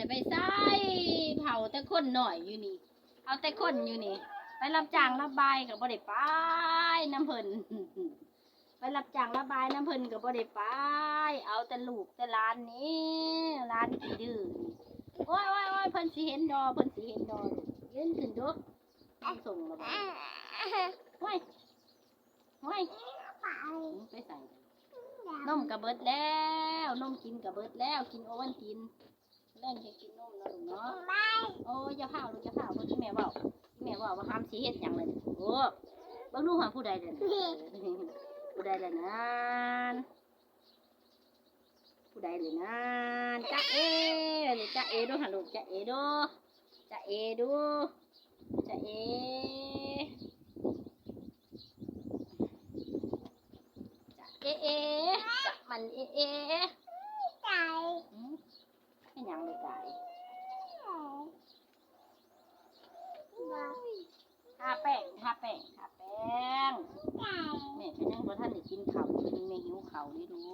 ได้ไปใส่เผาแต่คนหน่อยอยู่นี่ เอาแต่คนอยู่นี่ ไปรับจ้างระบายกับบ่ได้ไปน้ำเพิ่นไปรับจ้างระบายน้ำเพิ่นกับบ่ได้ไป เอาแต่ลูกแต่หลานนี่หลานขี้ดื้อโอ้ยโอ้ยโอ้ยเพิ่นสิเห็นดอเพิ่นสิเห็นดอเล่นขึ้นเดูส่งระบายโอ้ยโอ้ยไปใส่นมกระเบิดแล้วนมกินกระเบิดแล้วกินโอวันติน เล่นแค่กินนมนะลูกเนาะโอ้ยอย่าพาวลูกอย่าพาวเพราะที่แม่บอกที่แม่บอกว่าห้ามสีเฮ็ดอย่างเลยโอ้บิ่งดูกหาผู้ใดเด่นผู้ใดเลยนั้นผู้ใดเลยนั้นจ้าเอเลยจ้าเอดูหาลูกจ้าเอดูจ้าเอดูจ้าเอจ้าเอเอจ้ามันเอเอมเป็นหยังเลยกายทาแป้ งทาแป้งทาแป้งแม่ก็ยังบ่ทันได้กินข้าวคืนนี้แม่หิวข้าวนี่ลู